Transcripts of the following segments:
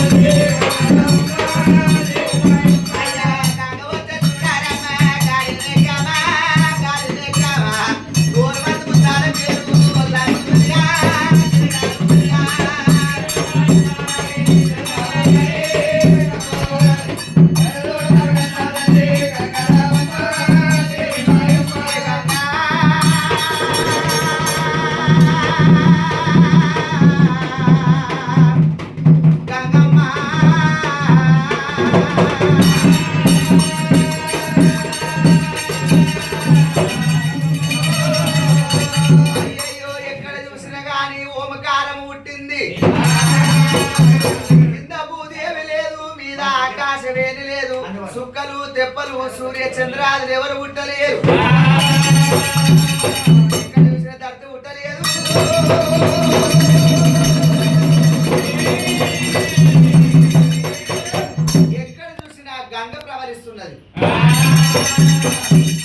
అయ్యా ఆకాశమేమి లేదు సుక్కలు తెప్పలు సూర్య చంద్రాలు ఎవరు పుట్టలేరు? ఎక్కడ చూసినా దర్త పుట్టలేదు ఎక్కడ చూసినా గంగ ప్రవహిస్తున్నది.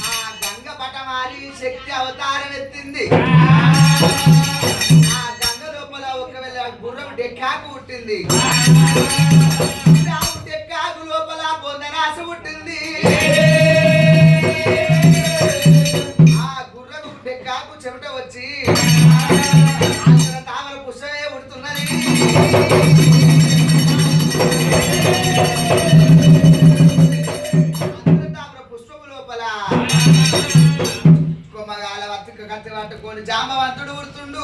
ఆ గంగ పటమారి శక్తి అవతారం ఎత్తింది. కాకు పుట్టింది. రాము డెక్కాకు లోపల బొందనాశ పుట్టింది. ఆ గుర్రం కాకు చెమట వచ్చి తామర పుష్పమే పుడుతున్నది. తామర పుష్పము లోపల కొమ్మగాల వత్తిక కత్తి పట్టుకొని జామవంతుడు ఉడుతుండు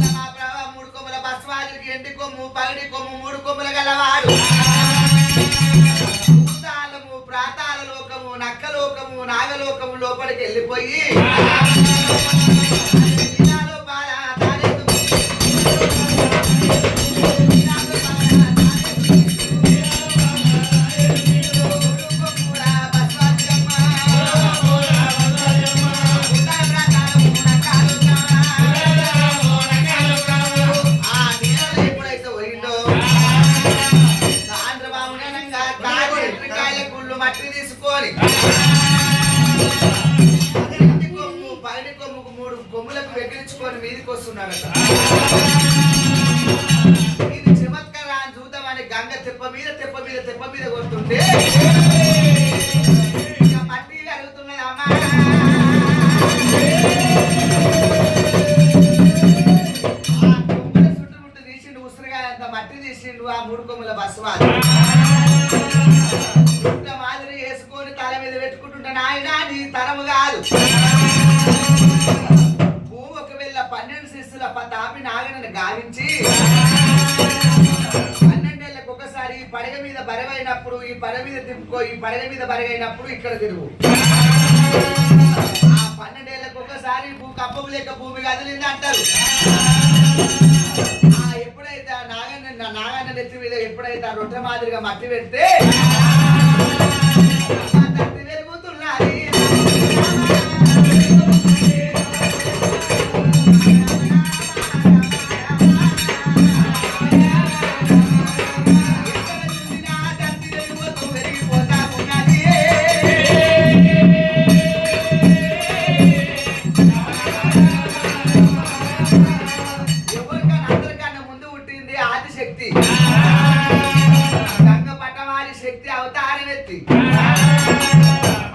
పగిడి కొమ్ము మూడు కొమ్ములు గలవాడు. భూతాలము ప్రాతాల లోకము నక్క లోకము నాగలోకము లోపలికి వెళ్ళిపోయి మట్టి తీసుకొని ఎంటి కొమ్ము పగటి కొమ్ముకు మూడు కొమ్ములకు వెగిరించుకొని మీదికి వస్తున్నాడట ఇది చమత్కారా అని చూద్దామని గంగ తెప్ప మీద తెప్ప మీద తెప్ప మీద కొడుతుంటే మట్టి కలుగుతున్నది అమ్మా. తీసిండు ఉసిరిగా అంత మట్టి తీసిండు ఆ మూడు కొమ్ముల బస్సు వాళ్ళు తల మీద పెట్టుకుంటుంటే నాయన నీ తరము కాదు. భూమి ఒకవేళ పన్నెండు శిస్తుల తాపి నాగనని గావించి పన్నెండేళ్ళకి ఒకసారి ఈ పడగ మీద బరగైనప్పుడు ఈ పడగ మీద తిప్పుకో ఈ పడగ మీద బరగైనప్పుడు ఇక్కడ తిరుగు. ఆ పన్నెండేళ్ళకి ఒకసారి భూ కప్పం లేక భూమి కదిలింది అంటారు. ఎప్పుడైతే ఆ నాగన్న నాగన్న నెత్తి మీద ఎప్పుడైతే ఆ రొట్టె మాదిరిగా మట్టి పెడితే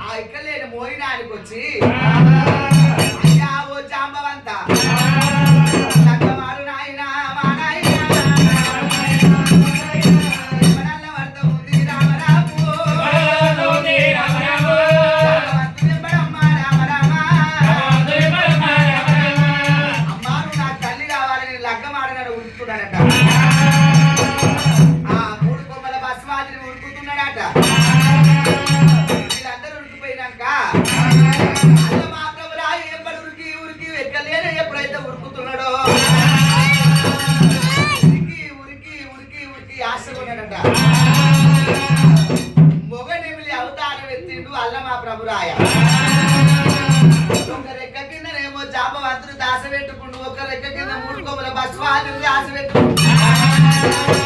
ఆ ఇక్కడ లేని మోయినానికి వచ్చి అయ్యా ఓ జాంబవంతా. ఉరుకుతున్నాడట. ఆ మూడు కొమ్మల బస్వాదిని ఉరుకుతున్నాడట. పెట్టుకుంటూ ఒక రెక్క కింద మూడు కొమ్మల బస్వాదులు దాస పెట్టుకుంటూ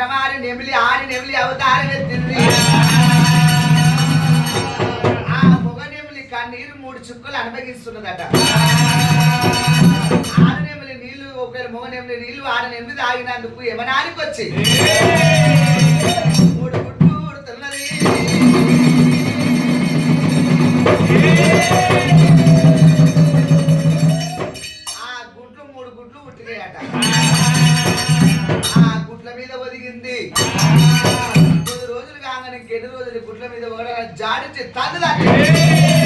శక్తి పటమారి నెమిలి ఆడి నెమిలి అవతారం ఆ మొగ నెమిలి కన్నీరు మూడు చుక్కలు అనుభవిస్తున్నదట. ఆరు నెమిలి నీళ్ళు ఒకవేళ మొగ నెమిలి నీళ్ళు ఆరు నెమిలి తాగినందుకు యమనానికి వచ్చి మూడు గుడ్లు ఉడుతున్నది ఆ గుడ్లు మూడు గుడ్లు పుట్టినాయట ఆ గుడ్ల మీద ఒదిగింది కొద్ది రోజులు కాగానే ఇంకెన్ని రోజులు ఈ గుడ్ల మీద కూడా జాడించి తండ్రి